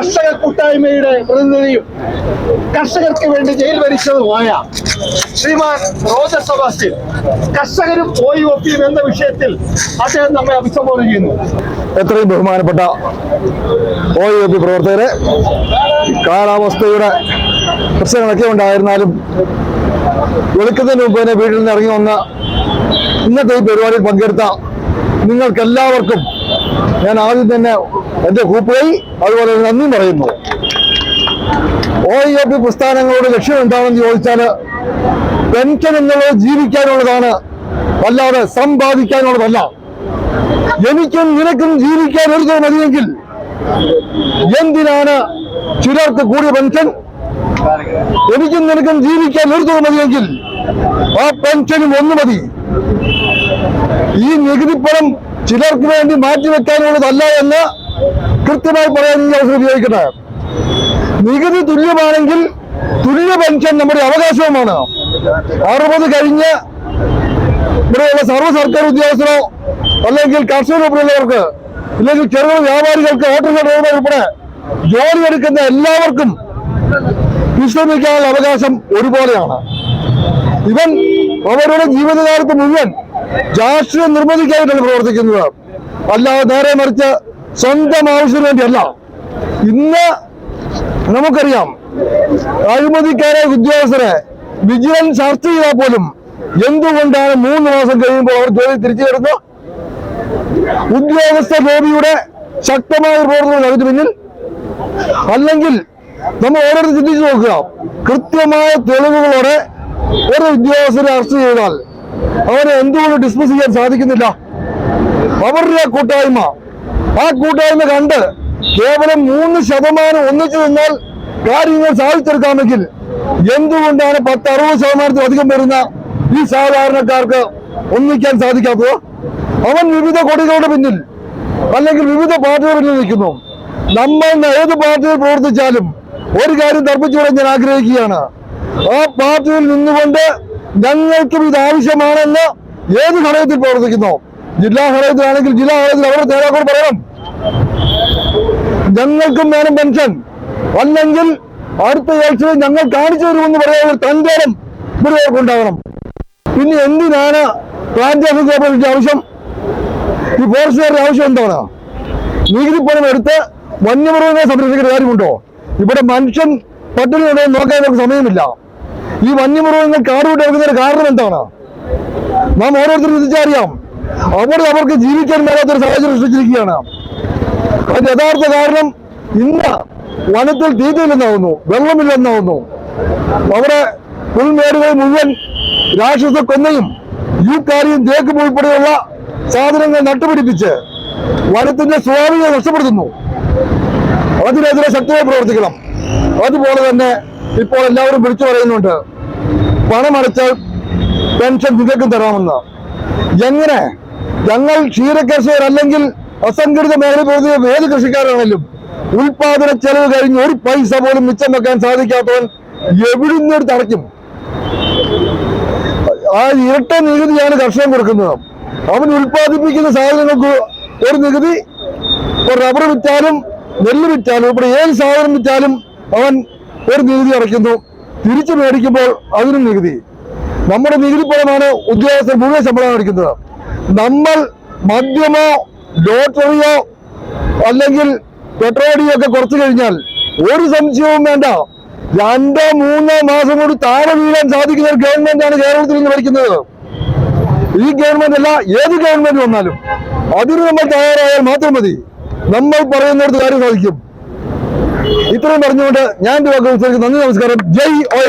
കർഷക കൂട്ടായ്മയുടെ പ്രതിനിധിയും കർഷകർക്ക് വേണ്ടി ജയിൽ ഭരിച്ചതുമായ ശ്രീമാൻ റോജർ സെബാസ്റ്റ്യൻ. കർഷകരും പോയി ഒപ്പിയും എന്ന വിഷയത്തിൽ അദ്ദേഹം നമ്മെ അഭിസംബോധന ചെയ്യുന്നു. എത്രയും ബഹുമാനപ്പെട്ട ഒ യു പ്രവർത്തകരെ കാലാവസ്ഥയുടെ പ്രശ്നങ്ങളൊക്കെ ഉണ്ടായിരുന്നാലും വെളുക്കുന്നതിന് മുമ്പ് തന്നെ വീട്ടിൽ നിന്ന് ഇറങ്ങി വന്ന ഇന്നത്തെ ഈ പരിപാടിയിൽ പങ്കെടുത്ത നിങ്ങൾക്കെല്ലാവർക്കും ഞാൻ ആദ്യം തന്നെ എന്റെ കൂപ്പുകൈ അതുപോലെ നന്ദിയും പറയുന്നു. ഒ ഇ പി പ്രസ്ഥാനങ്ങളുടെ ലക്ഷ്യം എന്താണെന്ന് ചോദിച്ചാൽ പെൻഷൻ എന്നുള്ളത് ജീവിക്കാനുള്ളതാണ് അല്ലാതെ സമ്പാദിക്കാനുള്ളതല്ല. എനിക്കും നിനക്കും ജീവിക്കാൻ ഒരു മതിയെങ്കിൽ എന്തിനാണ് ചിലർക്ക് കൂടിയ പെൻഷൻ? എനിക്കും നിനക്കും ജീവിക്കാൻ ഒരു മതിയെങ്കിൽ ആ പെൻഷനും ഒന്ന് മതി. ഈ നികുതിപ്പണം ചിലർക്ക് വേണ്ടി മാറ്റിവെക്കാനുള്ളതല്ല എന്ന് കൃത്യമായി പറയാൻ ഈ അവസരം ഉപയോഗിക്കട്ടെ നികുതി തുല്യമാണെങ്കിൽ തുല്യ പെൻഷൻ നമ്മുടെ അവകാശവുമാണ്. അറുപത് കഴിഞ്ഞ് ഇവിടെയുള്ള സർവ സർക്കാർ ഉദ്യോഗസ്ഥരോ അല്ലെങ്കിൽ കർഷകർ ഉൾപ്പെടെയുള്ളവർക്ക് അല്ലെങ്കിൽ ചെറുകിട വ്യാപാരികൾക്ക് ഓട്ടോ ഡ്രൈവർ ഉൾപ്പെടെ ജോലി എടുക്കുന്ന എല്ലാവർക്കും വിശ്രമിക്കാനുള്ള അവകാശം ഒരുപോലെയാണ്. ഇവൻ അവരുടെ ജീവിതകാലത്ത് മുഴുവൻ രാഷ്ട്രീയം നിർമ്മിതിക്കായിട്ടാണ് പ്രവർത്തിക്കുന്നത്. അല്ലാതെ നേരെ മറിച്ച് സ്വന്തം ആവശ്യത്തിന് വേണ്ടിയല്ല. ഇന്ന് നമുക്കറിയാം അഴിമതിക്കാരെ ഉദ്യോഗസ്ഥരെ വിജിലൻസ് ചർച്ച ചെയ്താൽ പോലും എന്തുകൊണ്ടാണ് മൂന്ന് മാസം കഴിയുമ്പോൾ അവർ ജോലി തിരിച്ചു വരുന്നത് ഉദ്യോഗസ്ഥ ലോബിയുടെ ശക്തമായ പ്രവർത്തനം അതിന് പിന്നിൽ അല്ലെങ്കിൽ നമ്മൾ ഓരോരുത്തർ ചിന്തിച്ചു നോക്കുക. കൃത്യമായ തെളിവുകളോടെ ഒരു ഉദ്യോഗസ്ഥരെ അറസ്റ്റ് ചെയ്താൽ അവരെ എന്തുകൊണ്ട് ഡിസ്മിസ് ചെയ്യാൻ സാധിക്കുന്നില്ല? അവരുടെ കൂട്ടായ്മ ആ കൂട്ടായ്മ കണ്ട് കേവലം മൂന്ന് ശതമാനം ഒന്നിച്ചു നിന്നാൽ കാര്യങ്ങൾ സാധിച്ചെടുക്കാമെങ്കിൽ എന്തുകൊണ്ടാണ് പത്ത് അറുപത് ശതമാനത്തിൽ അധികം വരുന്ന ഈ സാധാരണക്കാർക്ക് ഒന്നിക്കാൻ സാധിക്കാത്തത്? അവൻ വിവിധ കൊടികളുടെ പിന്നിൽ അല്ലെങ്കിൽ വിവിധ പാർട്ടികളുടെ പിന്നിൽ നിൽക്കുന്നു. നമ്മൾ ഏത് പാർട്ടിയിൽ പ്രവർത്തിച്ചാലും ഒരു കാര്യം തർപ്പിച്ചുകൂടെ ഞാൻ ആഗ്രഹിക്കുകയാണ്. ആ പാർട്ടിയിൽ നിന്നുകൊണ്ട് ഞങ്ങൾക്കും ഇത് ആവശ്യമാണെന്ന് ഏത് ഘടകത്തിൽ പ്രവർത്തിക്കുന്നു? ജില്ലാ ഘടകത്തിലാണെങ്കിൽ ജില്ലാ കോളേജിൽ അവരുടെ നേതാക്കൾ പറയണം. ഞങ്ങൾക്കും വേണം പെൻഷൻ. അല്ലെങ്കിൽ അടുത്ത ആഴ്ച ഞങ്ങൾ കാണിച്ചു തരുമെന്ന് പറയാനുള്ള തൻകാരം ഇവർക്ക് ഉണ്ടാവണം പിന്നെ എന്തിനാണ് പ്ലാന്റ് ഓഫീസ് ഓപ്പറേഷൻ ആവശ്യം? ഈ ഫോറസ്റ്റുകാരുടെ ആവശ്യം എന്താണ്? നികുതിപ്പണം പണം എടുത്ത് വന്യമൃഗങ്ങളെ സംരക്ഷിക്കേണ്ട കാര്യമുണ്ടോ? ഇവിടെ മനുഷ്യൻ പട്ടിണി ഉണ്ടോ എന്ന് നോക്കാൻ നമുക്ക് സമയമില്ല. ഈ വന്യമൃഗങ്ങൾ കാട് വിട്ട് ഇറങ്ങുന്നതിന് കാരണം എന്താണ്? നാം ഓരോരുത്തരും ചിന്തിച്ചറിയാം അവിടെ അവർക്ക് ജീവിക്കാൻ മേലാത്തൊരു സാഹചര്യം സൃഷ്ടിച്ചിരിക്കുകയാണ്. അതിന്റെ യഥാർത്ഥ കാരണം ഇന്ന് വനത്തിൽ തീറ്റയില്ലെന്നാവുന്നു വെള്ളമില്ലെന്നാവുന്നു. അവിടെ പുൽമേടുകൾ മുഴുവൻ രാക്ഷസ കൊന്നയും യൂക്കാരിയും തേക്കും ഉൾപ്പെടെയുള്ള സാധനങ്ങൾ നട്ടുപിടിപ്പിച്ച് വനത്തിന്റെ സ്വാമിയെ നഷ്ടപ്പെടുത്തുന്നു. അതിനെതിരെ ശക്തമായി പ്രവർത്തിക്കണം. അതുപോലെ തന്നെ ഇപ്പോൾ എല്ലാവരും വിളിച്ചു പറയുന്നുണ്ട് പണമടച്ചാൽ പെൻഷൻ നിങ്ങൾക്കും തരാമെന്ന്. എങ്ങനെ ഞങ്ങൾ ക്ഷീരകർഷകർ അല്ലെങ്കിൽ അസംഘടിത മേഖല പ്രവർത്തിക്കുന്ന ഏത് കൃഷിക്കാരാണെങ്കിലും ഉൽപാദന ചെലവ് കഴിഞ്ഞ് ഒരു പൈസ പോലും മിച്ചം വെക്കാൻ സാധിക്കാത്തവൻ എവിടുന്ന് എടുത്ത് അടയ്ക്കും? ആ ഇരട്ട നികുതിയാണ് കർഷകൻ കൊടുക്കുന്നത്. അവൻ ഉൽപ്പാദിപ്പിക്കുന്ന സാധനങ്ങൾക്ക് ഒരു നികുതി ഇപ്പൊ റബ്ബർ വിറ്റാലും നെല്ല് വിറ്റാലും ഇവിടെ ഏത് സാധനം വിറ്റാലും അവൻ ഒരു നികുതി അടയ്ക്കുന്നു. തിരിച്ചു മേടിക്കുമ്പോൾ അതിനും നികുതി. നമ്മുടെ നികുതി പണമാണ് ഉദ്യോഗസ്ഥർ മുഴുവൻ ശമ്പളം അടിക്കുന്നത് നമ്മൾ മദ്യമോ ലോട്ടറിയോ അല്ലെങ്കിൽ പെട്രോളിയോ ഒക്കെ കുറച്ചു കഴിഞ്ഞാൽ ഒരു സംശയവും വേണ്ട. രണ്ടോ മൂന്നോ മാസം കൊണ്ട് താഴെ വീഴാൻ സാധിക്കുന്ന ഒരു ഗവൺമെന്റാണ് കേരളത്തിൽ നിന്ന് ഭരിക്കുന്നത്. ഈ ഗവൺമെന്റ് അല്ല ഏത് ഗവൺമെന്റ് വന്നാലും അതിന് നമ്മൾ തയ്യാറായാൽ മാത്രം മതി. നമ്മൾ പറയുന്നിടത്ത് കാര്യം സാധിക്കും. ഇത്രയും പറഞ്ഞുകൊണ്ട് ഞാൻ വാക്കുകൾ നന്ദി നമസ്കാരം. ജയ് ഒ